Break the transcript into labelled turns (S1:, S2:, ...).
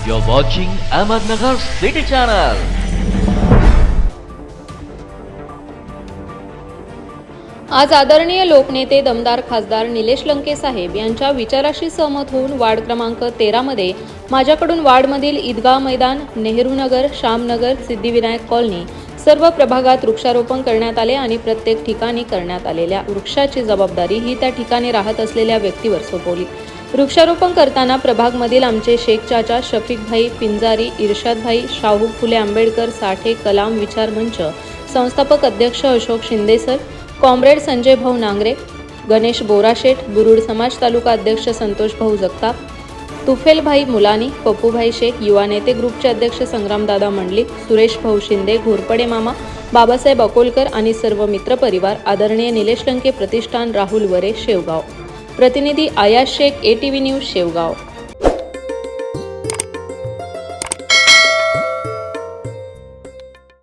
S1: You're watching Ahmednagar City Channel.
S2: आज आदरणीय लोकनेते दमदार खासदार निलेश लंके साहेब यांच्या विचाराशी सहमत होऊन वार्ड क्रमांक तेरामध्ये माझ्याकडून वार्डमधील ईदगाह मैदान नेहरू नगर श्यामनगर सिद्धिविनायक कॉलनी सर्व प्रभागात वृक्षारोपण करण्यात आले आणि प्रत्येक ठिकाणी करण्यात आलेल्या वृक्षाची जबाबदारी ही त्या ठिकाणी राहत असलेल्या व्यक्तीवर सोपवली वृक्षारोपण करताना प्रभागमधील आमचे शेख चाचा शफीकभाई पिंजारी इर्शादभाई शाहू फुले आंबेडकर साठे कलाम विचार मंच संस्थापक अध्यक्ष अशोक शिंदे सर कॉम्रेड संजय भाऊ नांगरे गणेश बोराशेठ बुरुड समाज तालुका अध्यक्ष संतोष भाऊ जगताप तुफेलभाई मुलानी पप्पूभाई शेख युवा नेते ग्रुपचे अध्यक्ष संग्रामदादा मंडलिक सुरेश भाऊ शिंदे घोरपडे मामा बाबासाहेब अकोलकर आणि सर्व मित्रपरिवार आदरणीय निलेश लंके प्रतिष्ठान राहुल वरे शेवगाव. प्रतिनिधी Ayash Sheikh A T V news Shevgaon.